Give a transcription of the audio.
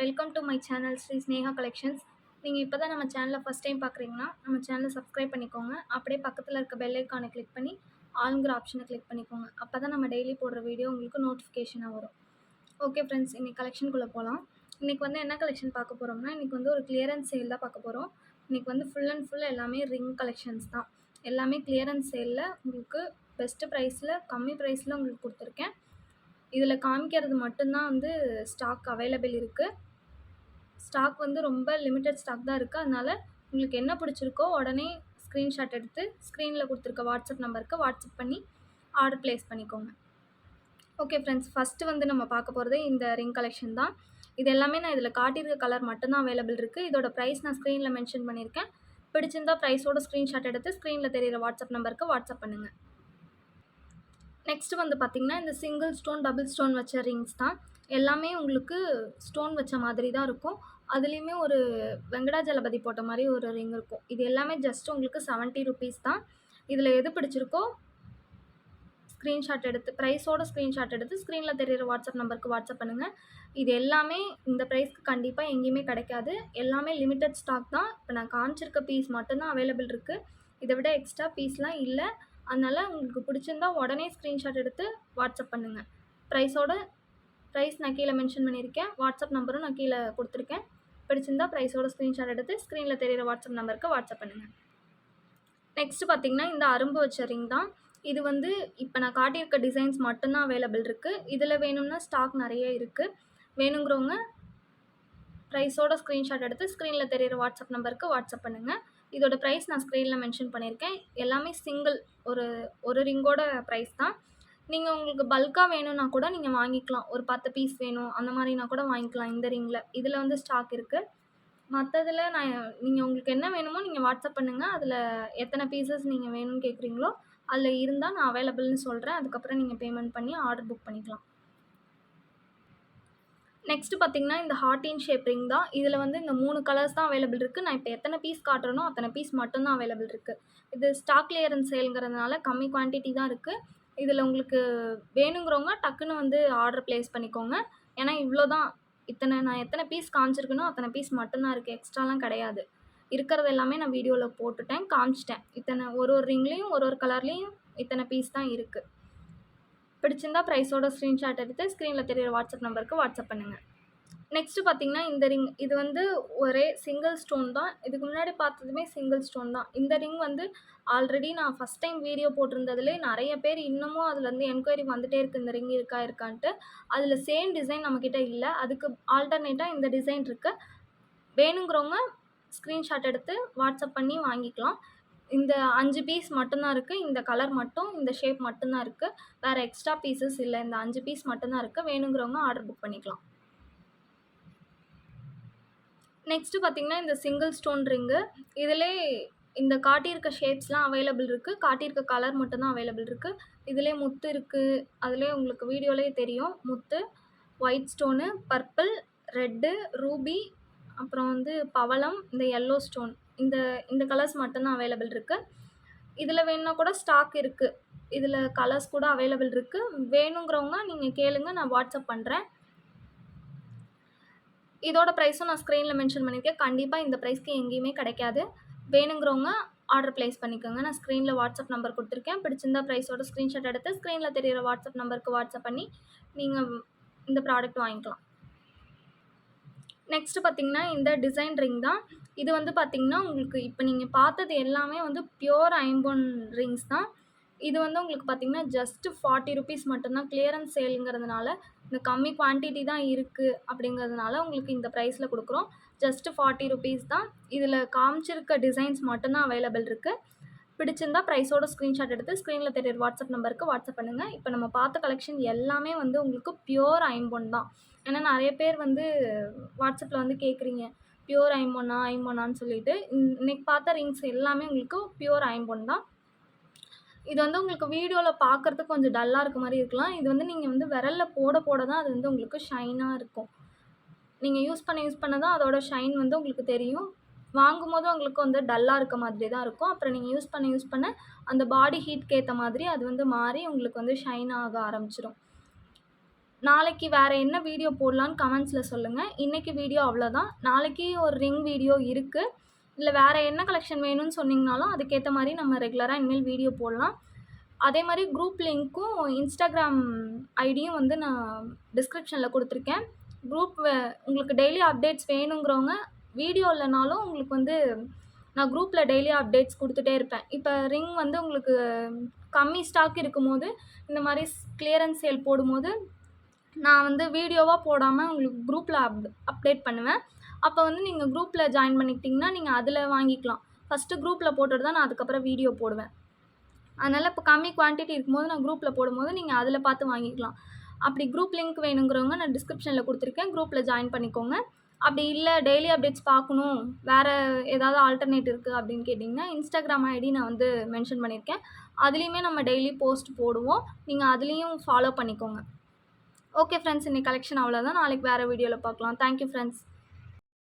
Welcome to my channel Shri Sneha collections நீங்கள் இப்போ தான் நம்ம சேனலை ஃபஸ்ட் டைம் பார்க்குறீங்கன்னா நம்ம சேனலை சப்ஸ்கிரைப் பண்ணிக்கோங்க. அப்படியே பக்கத்தில் இருக்க பெல் ஐக்கானை கிளிக் பண்ணி ஆளுங்கிற ஆப்ஷனை கிளிக் பண்ணிக்கோங்க. அப்போ தான் நம்ம டெய்லி போடுற வீடியோ உங்களுக்கு நோட்டிஃபிகேஷனாக வரும். ஓகே ஃப்ரெண்ட்ஸ் இன்றைக்கி கலெக்ஷனுக்குள்ளே போகலாம் இன்றைக்கி வந்து என்ன கலெக்ஷன் பார்க்க போகிறோம்னா இன்றைக்கி வந்து ஒரு கிளியரன்ஸ் சேல் தான் பார்க்க போகிறோம் இன்றைக்கி வந்து ஃபுல் அண்ட் ஃபுல் எல்லாமே ரிங் கலெக்ஷன்ஸ் தான். எல்லாமே கிளியரன்ஸ் சேலில் உங்களுக்கு பெஸ்ட்டு ப்ரைஸில் கம்மி ப்ரைஸில் உங்களுக்கு கொடுத்துருக்கேன். இதில் காமிக்கிறது மட்டும்தான் வந்து ஸ்டாக் அவைலபிள் இருக்குது ஸ்டாக் வந்து ரொம்ப லிமிட்டட் ஸ்டாக் தான் இருக்குது அதனால் உங்களுக்கு என்ன பிடிச்சிருக்கோ உடனே ஸ்க்ரீன்ஷாட் எடுத்து ஸ்க்ரீனில் கொடுத்துருக்க வாட்ஸ்அப் நம்பருக்கு வாட்ஸ்அப் பண்ணி ஆர்டர் ப்ளேஸ் பண்ணிக்கோங்க. ஓகே ஃப்ரெண்ட்ஸ் ஃபஸ்ட்டு வந்து நம்ம பார்க்க போகிறது இந்த ரிங் கலெக்ஷன் தான். இது எல்லாமே நான் இதில் காட்டியிருக்க கலர் மட்டும்தான் அவைலபிள் இருக்குது இதோட ப்ரைஸ் நான் ஸ்க்ரீனில் மென்ஷன் பண்ணியிருக்கேன். பிடிச்சிருந்தா ப்ரைஸோட ஸ்க்ரீன்ஷாட் எடுத்து ஸ்க்ரீனில் தெரியிற வாட்ஸ்அப் நம்பருக்கு வாட்ஸ்அப் பண்ணுங்கள் நெக்ஸ்ட் வந்து பார்த்திங்கன்னா இந்த சிங்கிள் ஸ்டோன் டபுள் ஸ்டோன் வச்ச ரிங்ஸ் தான். எல்லாமே உங்களுக்கு ஸ்டோன் வச்ச மாதிரி தான் இருக்கும். அதுலேயுமே ஒரு வெங்கடாஜலபதி போட்ட மாதிரி ஒரு ரிங் இருக்கும். இது எல்லாமே ஜஸ்ட் உங்களுக்கு செவன்ட்டி ருபீஸ் தான். இதில் எது பிடிச்சிருக்கோ ஸ்க்ரீன்ஷாட் எடுத்து ப்ரைஸோட ஸ்க்ரீன்ஷாட் எடுத்து ஸ்க்ரீனில் தெரிகிற வாட்ஸ்அப் நம்பருக்கு வாட்ஸ்அப் பண்ணுங்கள் இது எல்லாமே இந்த ப்ரைஸ்க்கு கண்டிப்பாக எங்கேயுமே கிடைக்காது. எல்லாமே லிமிட்டட் ஸ்டாக் தான். இப்போ நான் காமிச்சிருக்க பீஸ் மட்டும்தான் அவைலபிள் இருக்குது இதை விட எக்ஸ்ட்ரா பீஸ்லாம் இல்லை. அதனால் உங்களுக்கு பிடிச்சிருந்தா உடனே ஸ்க்ரீன்ஷாட் எடுத்து வாட்ஸ்அப் பண்ணுங்கள் ப்ரைஸோட ப்ரைஸ் நான் கீழே மென்ஷன் பண்ணியிருக்கேன். வாட்ஸ்அப் நம்பரும் நான் கீழே கொடுத்துருக்கேன். பிடிச்சிருந்தா ப்ரைஸோட ஸ்க்ரீன்ஷாட் எடுத்து ஸ்க்ரீனில் தெரியிற வாட்ஸ்அப் நம்பருக்கு வாட்ஸ்அப் பண்ணுங்கள் நெக்ஸ்ட்டு பார்த்திங்கன்னா இந்த அரும்பு வச்ச ரிங் தான். இது வந்து இப்போ நான் காட்டியிருக்க டிசைன்ஸ் மட்டும்தான் அவைலபிள் இருக்குது இதில் வேணும்னா ஸ்டாக் நிறைய இருக்குது வேணுங்கிறவங்க ப்ரைஸோட ஸ்க்ரீன்ஷாட் எடுத்து ஸ்க்ரீனில் தெரியிற வாட்ஸ்அப் நம்பருக்கு வாட்ஸ்அப் பண்ணுங்கள் இதோட ப்ரைஸ் நான் ஸ்க்ரீனில் மென்ஷன் பண்ணியிருக்கேன். எல்லாமே சிங்கிள் ஒரு ஒரு ரிங்கோட ப்ரைஸ் தான். நீங்கள் உங்களுக்கு பல்காக வேணும்னா கூட நீங்கள் வாங்கிக்கலாம். ஒரு பத்து பீஸ் வேணும் அந்த மாதிரினா கூட வாங்கிக்கலாம் இந்த ரிங்கில் இதில் வந்து ஸ்டாக் இருக்குது மற்றதில் நான் நீங்கள் உங்களுக்கு என்ன வேணுமோ நீங்கள் வாட்ஸ்அப் பண்ணுங்கள் அதில் எத்தனை பீசஸ் நீங்கள் வேணும்னு கேட்குறீங்களோ அதில் இருந்தால் நான் அவைலபிள்னு சொல்கிறேன் அதுக்கப்புறம் நீங்கள் பேமெண்ட் பண்ணி ஆர்டர் புக் பண்ணிக்கலாம். நெக்ஸ்ட்டு பார்த்தீங்கன்னா இந்த ஹார்டின் ஷேப் ரிங் தான். இதில் வந்து இந்த மூணு கலர்ஸ் தான் அவைலபிள் இருக்குது நான் இப்போ எத்தனை பீஸ் காட்டுறனோ அத்தனை பீஸ் மட்டும்தான் அவைலபிள் இருக்குது இது ஸ்டாக் கிளியரன்ஸ் சேலுங்கிறதுனால கம்மி குவான்டிட்டி தான் இருக்குது இதில் உங்களுக்கு வேணுங்கிறவங்க டக்குன்னு வந்து ஆர்டர் ப்ளேஸ் பண்ணிக்கோங்க. ஏன்னா இவ்வளோ தான் இத்தனை நான் எத்தனை பீஸ் காமிச்சிருக்கனோ அத்தனை பீஸ் மட்டும்தான் இருக்குது எக்ஸ்ட்ராலாம் கிடையாது. இருக்கிறது எல்லாமே நான் வீடியோவில் போட்டுட்டேன் காமிச்சிட்டேன். இத்தனை ஒரு ஒரு ரிங்லேயும் ஒரு ஒரு கலர்லேயும் இத்தனை பீஸ் தான் இருக்குது பிடிச்சிருந்தா ப்ரைஸோட ஸ்க்ரீன்ஷாட் எடுத்து ஸ்க்ரீனில் தெரியிற வாட்ஸ்அப் நம்பருக்கு வாட்ஸ்அப் பண்ணுங்கள் நெக்ஸ்ட்டு பார்த்தீங்கன்னா இந்த ரிங் இது வந்து ஒரே சிங்கிள் ஸ்டோன் தான். இதுக்கு முன்னாடி பார்த்ததுமே சிங்கிள் ஸ்டோன் தான். இந்த ரிங் வந்து ஆல்ரெடி நான் ஃபஸ்ட் டைம் வீடியோ போட்டிருந்ததுலே நிறைய பேர் இன்னமும் அதில் வந்து என்கொயரி வந்துகிட்டே இருக்குது இந்த ரிங் இருக்கா இருக்கான்ட்டு. அதில் சேம் டிசைன் நம்மக்கிட்ட இல்லை. அதுக்கு ஆல்டர்னேட்டாக இந்த டிசைன் இருக்குது வேணுங்கிறவங்க ஸ்க்ரீன்ஷாட் எடுத்து வாட்ஸ்அப் பண்ணி வாங்கிக்கலாம். இந்த அஞ்சு பீஸ் மட்டும்தான் இருக்குது இந்த கலர் மட்டும் இந்த ஷேப் மட்டும்தான் இருக்குது வேறு எக்ஸ்ட்ரா பீசஸ் இல்லை. இந்த அஞ்சு பீஸ் மட்டும்தான் இருக்குது வேணுங்கிறவங்க ஆர்டர் புக் பண்ணிக்கலாம். நெக்ஸ்ட்டு பார்த்திங்கன்னா இந்த சிங்கிள் ஸ்டோன் ரிங்கு இதிலே இந்த காட்டியிருக்க ஷேப்ஸ்லாம் அவைலபிள் இருக்குது காட்டியிருக்க கலர் மட்டும்தான் அவைலபிள் இருக்குது இதிலே முத்து இருக்குது அதிலே உங்களுக்கு வீடியோலேயே தெரியும். முத்து white stone purple red ruby அப்புறம் வந்து பவளம் இந்த எல்லோ ஸ்டோன் இந்த இந்த கலர்ஸ் மட்டும்தான் அவைலபிள் இருக்குது இதில் வேணுன்னா கூட ஸ்டாக் இருக்குது இதில் கலர்ஸ் கூட அவைலபிள் இருக்குது வேணுங்கிறவங்க நீங்கள் கேளுங்க நான் வாட்ஸ்அப் பண்ணுறேன் இதோட ப்ரைஸும் நான் ஸ்க்ரீனில் மென்ஷன் பண்ணியிருக்கேன் கண்டிப்பாக இந்த ப்ரைஸ்க்கு எங்கேயுமே கிடைக்காது. வேணுங்கிறவங்க ஆர்டர் ப்ளேஸ் பண்ணிக்கோங்க. நான் ஸ்க்ரீனில் வாட்ஸ்அப் நம்பர் கொடுத்துருக்கேன். பிடிச்சிருந்தா ப்ரைஸோட ஸ்க்ரீன்ஷாட் எடுத்து ஸ்க்ரீனில் தெரிகிற வாட்ஸ்அப் நம்பருக்கு வாட்ஸ்அப் பண்ணி நீங்கள் இந்த ப்ராடக்ட் வாங்கிக்கலாம். நெக்ஸ்ட்டு பார்த்திங்கன்னா இந்த டிசைன் ரிங் தான். இது வந்து பார்த்திங்கன்னா உங்களுக்கு இப்போ நீங்கள் பார்த்தது எல்லாமே வந்து பியோர் ஐம்பொன் ரிங்ஸ் தான். இது வந்து உங்களுக்கு பார்த்திங்கன்னா ஜஸ்ட்டு ஃபார்ட்டி ருபீஸ் மட்டும்தான் கிளியரன்ஸ் சேலுங்கிறதுனால இந்த கம்மி குவான்டிட்டி தான் இருக்குது அப்படிங்கிறதுனால உங்களுக்கு இந்த ப்ரைஸில் கொடுக்குறோம். ஜஸ்ட்டு ஃபார்ட்டி ருபீஸ் தான். இதில் காமிச்சிருக்க டிசைன்ஸ் மட்டும்தான் அவைலபிள் இருக்குது பிடிச்சிருந்தா ப்ரைஸோட ஸ்க்ரீன்ஷாட் எடுத்து ஸ்க்ரீனில் தெரியுற வாட்ஸ்அப் நம்பருக்கு வாட்ஸ்அப் பண்ணுங்கள் இப்போ நம்ம பார்த்த கலெக்ஷன் எல்லாமே வந்து உங்களுக்கு பியோர் ஐம்பொன் தான். ஏன்னா நிறைய பேர் வந்து வாட்ஸ்அப்பில் வந்து கேட்குறீங்க பியூர் ஐம்பொன்னா ஐம்பொன்னான்னு சொல்லிட்டு இன்னைக்கு பார்த்த ரிங்ஸ் எல்லாமே உங்களுக்கு பியூர் ஐம்பொன் தான். இது வந்து உங்களுக்கு வீடியோவில் பார்க்குறதுக்கு கொஞ்சம் டல்லாக இருக்க மாதிரி இருக்கலாம். இது வந்து நீங்கள் வந்து விரலில் போட போட தான் அது வந்து உங்களுக்கு ஷைனாக இருக்கும். நீங்கள் யூஸ் பண்ண யூஸ் பண்ண தான் அதோட ஷைன் வந்து உங்களுக்கு தெரியும். வாங்கும் போது உங்களுக்கு வந்து டல்லாக இருக்க மாதிரி தான் இருக்கும். அப்புறம் நீங்கள் யூஸ் பண்ண யூஸ் பண்ண அந்த பாடி ஹீட்க்கு ஏற்ற மாதிரி அது வந்து மாறி உங்களுக்கு வந்து ஷைன் ஆக ஆரம்பிச்சிடும் நாளைக்கு வேறு என்ன வீடியோ போடலான்னு கமெண்ட்ஸில் சொல்லுங்கள் இன்றைக்கி வீடியோ அவ்வளோதான் நாளைக்கு ஒரு ரிங் வீடியோ இருக்குது இல்லை வேறு என்ன கலெக்ஷன் வேணும்னு சொன்னிங்கனாலும் அதுக்கேற்ற மாதிரி நம்ம ரெகுலராக இனிமேல் வீடியோ போடலாம். அதே மாதிரி குரூப் லிங்க்கும் இன்ஸ்டாகிராம் ஐடியும் வந்து நான் டிஸ்கிரிப்ஷனில் கொடுத்துருக்கேன். குரூப் உங்களுக்கு டெய்லி அப்டேட்ஸ் வேணுங்கிறவங்க வீடியோ இல்லைனாலும் உங்களுக்கு வந்து நான் குரூப்பில் டெய்லி அப்டேட்ஸ் கொடுத்துட்டே இருப்பேன். இப்போ ரிங் வந்து உங்களுக்கு கம்மி ஸ்டாக் இருக்கும்போது இந்த மாதிரி கிளியரன்ஸ் சேல் போடும்போது நான் வந்து வீடியோவாக போடாமல் உங்களுக்கு குரூப்பில் அப் அப்டேட் பண்ணுவேன். அப்போ வந்து நீங்கள் குரூப்பில் ஜாயின் பண்ணிக்கிட்டிங்கன்னா நீங்கள் அதில் வாங்கிக்கலாம். ஃபஸ்ட்டு குரூப்பில் போட்டுட்டு தான் நான் அதுக்கப்புறம் வீடியோ போடுவேன். அதனால் இப்போ கம்மி குவான்டிட்டி இருக்கும்போது நான் குரூப்பில் போடும்போது நீங்கள் அதில் பார்த்து வாங்கிக்கலாம். அப்படி குரூப் லிங்க் வேணுங்கிறவங்க நான் டிஸ்கிரிப்ஷனில் கொடுத்துருக்கேன். குரூப்பில் ஜாயின் பண்ணிக்கோங்க. அப்படி இல்லை டெய்லி அப்டேட்ஸ் பார்க்கணும். வேறு ஏதாவது ஆல்டர்னேட் இருக்குது அப்படின்னு கேட்டிங்கன்னா இன்ஸ்டாகிராம் ஐடி நான் வந்து மென்ஷன் பண்ணியிருக்கேன். அதுலேயுமே நம்ம டெய்லி போஸ்ட் போடுவோம். நீங்கள் அதுலேயும் ஃபாலோ பண்ணிக்கோங்க. ஓகே ஃப்ரெண்ட்ஸ் இன்னைக்கு கலெக்ஷன் அவ்வளோதான் நாளைக்கு வேறு வீடியோவில் பார்க்கலாம். Thank you friends